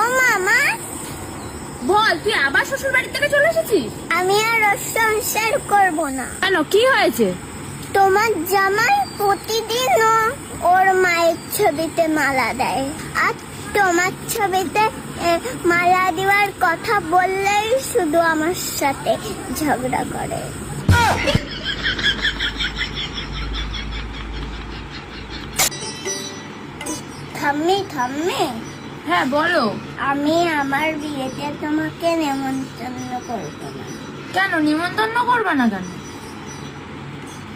ও মামা। বল তুই আবার শ্বশুর বাড়ি থেকে চলে এসেছিস? আমি আর সংসার করব না। কেন কি হয়েছে? তোমার জামাই প্রতিদিন ওর মায়ের ছবিতে মালা দেয়। আর তোমার ছবিতে মালা দেওয়ার কথা বললেই শুধু আমার সাথে ঝগড়া করে। থাম্মি থাম্মি। হ্যাঁ বলো আমি আমার বিয়েতে তোমাকে নেমন্তন্ন করবো না কেন নিমন্ত্রণ করবে না কেন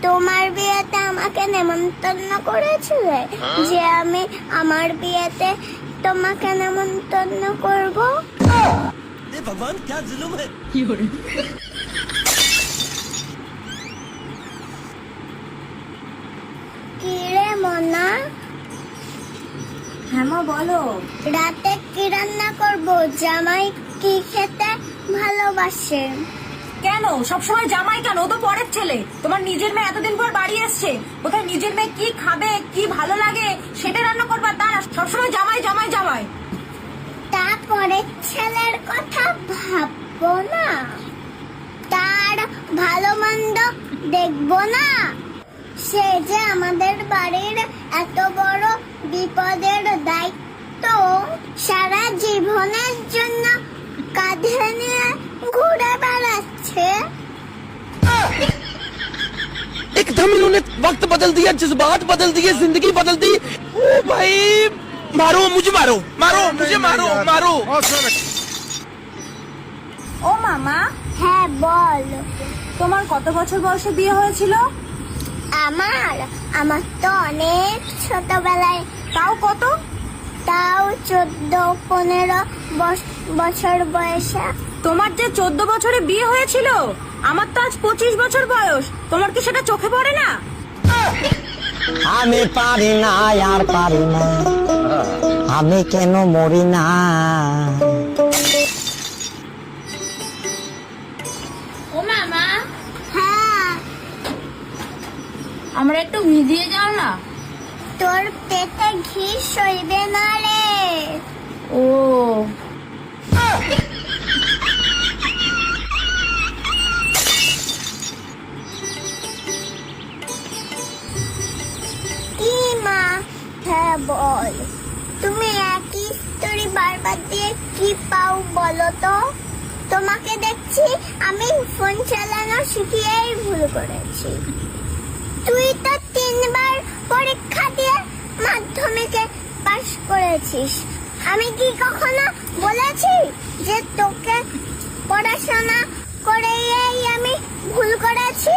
তোমার বিয়েতে আমাকে নেমন্তন্ন করেছিলে যে আমি আমার বিয়েতে তোমাকে নেমন্তন্ন করব ये भगवान क्या जुलुम है হ্যাঁ মা বলো। রাতে কি রান্না করব? জামাই কি খেতে ভালোবাসে? কেন? সবসময় জামাই কেন? ও তো পরের ছেলে। তোমার নিজের মেয়ে এতদিন পর বাড়ি এসছে। কোথায় নিজের মেয়ে কি খাবে কি ভালো লাগে সেটা রান্না করবা তার সবসময় জামাই জামাই জামাই। তারপরে ছেলের কথা ভাববো না। তার ভালো মন্দ দেখব না। সে যে আমাদের বাড়ির এত বড় বিপদের দায়িত্ব সারা জীবনের জন্য কাঁধে নিয়ে ঘুরে বেড়াচ্ছে एकदम इन्होंने वक्त बदल दिया जज्बात बदल दिए जिंदगी बदल दी ओ भाई मारो मुझे मारो मारो मुझे मारो मारो ও মামা হ্যাঁ বল তোমার কত বছর বয়সে বিয়ে হয়েছিল আমার আমার তো অনেক ছোটবেলায়। তাও কত? তাও চোদ্দ পনেরো বছর বয়সে। তোমার যে চোদ্দ বছরে বিয়ে হয়েছিল আমার তো আজ পঁচিশ বছর বয়স। তোমার কি সেটা চোখে পড়ে না? আমি পারি না আর পারি না। আমি কেন মরি না? ও মামা আমরা একটু ভিজিয়ে যাও না। তোর পেটে ঘি সইবে না রে। ও। কি মা? হ্যাঁ বল। তুমি একই স্টোরি বারবার দিয়ে কি পাও বলো তো? তোমাকে দেখছি আমি ফোন চালানো শিখিয়েই ভুল করেছি। তুই তো তিনবার পরীক্ষা দিয়ে মাধ্যমিকে পাশ করেছিস। আমি কি কখনো বলেছি যে তোকে পড়াশোনা করেই আমি ভুল করেছি?